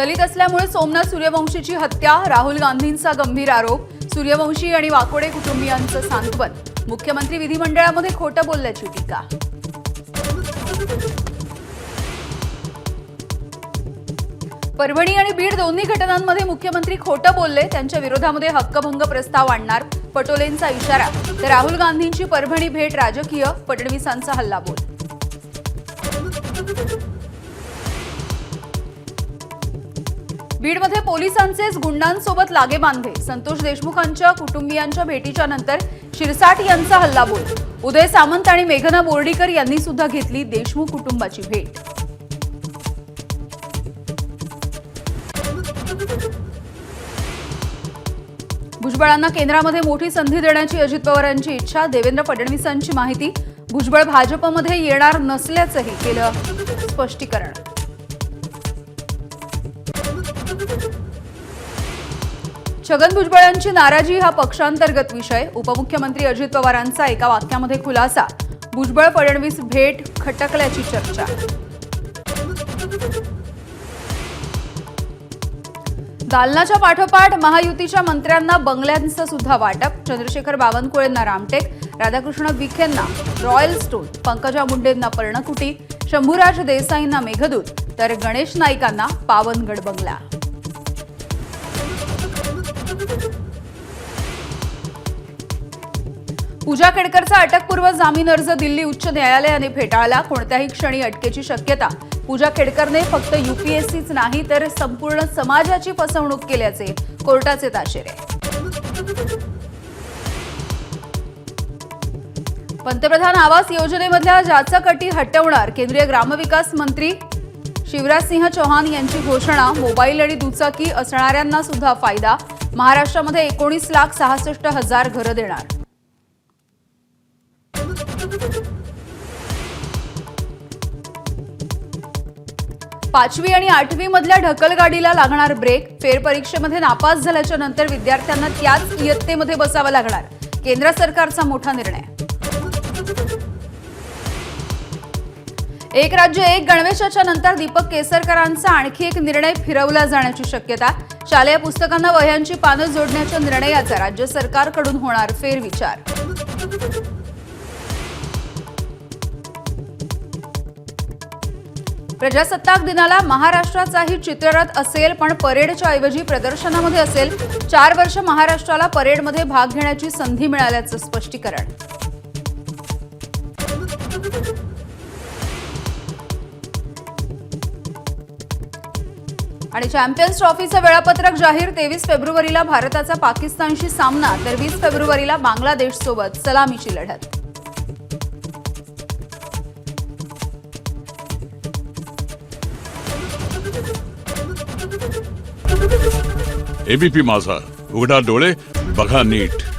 दलित असल्यामुळे सोमनाथ सूर्यवंशीची हत्या राहुल गांधींचा गंभीर आरोप सूर्यवंशी आणि वाकोडे कुटुंबियांचं सांत्वन. मुख्यमंत्री विधिमंडळामध्ये खोटं बोलल्याची टीका. परभणी आणि बीड दोन्ही घटनांमध्ये मुख्यमंत्री खोटं बोलले त्यांच्या विरोधामध्ये हक्कभंग प्रस्ताव आणणार पटोलेंचा इशारा. तर राहुल गांधींची परभणी भेट राजकीय फडणवीसांचा हल्लाबोल बीडमध्ये पोलिसांचेच गुंडांसोबत लागे बांधे. संतोष देशमुखांच्या कुटुंबियांच्या भेटीच्या नंतर शिरसाट यांचा हल्लाबोल उदय सामंत आणि मेघना बोर्डीकर यांनी सुद्धा घेतली देशमुख कुटुंबाची भेट. भुजबळांना केंद्रामध्ये मोठी संधी देण्याची अजित पवारांची इच्छा देवेंद्र फडणवीसांची माहिती. भुजबळ भाजपमध्ये येणार नसल्याचंही केलं स्पष्टीकरण. छगन भुजबळांची नाराजी हा पक्षांतर्गत विषय. उपमुख्यमंत्री अजित पवारांचा एका वाक्यामध्ये खुलासा. भुजबळ फडणवीस भेट खटकल्याची चर्चा. दालनाच्या पाठोपाठ महायुतीच्या मंत्र्यांना बंगल्यांचं सुद्धा वाटप. चंद्रशेखर बावनकुळेंना रामटेक राधाकृष्ण विखेंना रॉयल स्टोन पंकजा मुंडेंना पर्णकुटी शंभूराज देसाईंना मेघदूत तर गणेश नाईकांना पावनगड बंगला. पूजा खेडकरचा अटकपूर्व जामीन अर्ज दिल्ली उच्च न्यायालयाने फेटाळला. कोणत्याही क्षणी अटकेची शक्यता. पूजा खेडकरने फक्त युपीएससीच नाही तर संपूर्ण समाजाची फसवणूक केल्याचे कोर्टाचे ताशेरे. पंतप्रधान आवास योजनेमधल्या जाचक हटवणार केंद्रीय ग्रामविकास मंत्री शिवराज सिंह चौहान यांची घोषणा मोबाईल आणि दुचाकी असणाऱ्यांना सुद्धा फायदा. महाराष्ट्रामध्ये एकोणीस लाख सहासष्ट हजार घरं देणार. पाचवी आणि आठवी मधल्या ढकलगाडीला लागणार ब्रेक. फेरपरीक्षेमध्ये नापास झाल्याच्यानंतर विद्यार्थ्यांना त्याच इयत्तेमध्ये बसावं लागणार. केंद्र सरकारचा मोठा निर्णय. एक राज्य एक गणवेशाच्या नंतर दीपक केसरकरांचा आणखी एक निर्णय फिरवला जाण्याची शक्यता. शालेय पुस्तकांना वह्यांची पानं जोडण्याच्या निर्णयाचा राज्य सरकारकडून होणार फेरविचार. प्रजासत्ताक दिनाला महाराष्ट्राचाही चित्ररथ असेल पण परेडच्या ऐवजी प्रदर्शनामध्ये असेल. चार वर्ष महाराष्ट्राला परेडमध्ये भाग घेण्याची संधी मिळाल्याचं स्पष्टीकरण. आणि चॅम्पियन्स ट्रॉफीचं वेळापत्रक जाहीर तेवीस फेब्रुवारीला भारताचा पाकिस्तानशी सामना तर वीस फेब्रुवारीला बांगलादेशसोबत सलामीची लढत. एबीपी माझा. उघडा डोळे बघा नीट.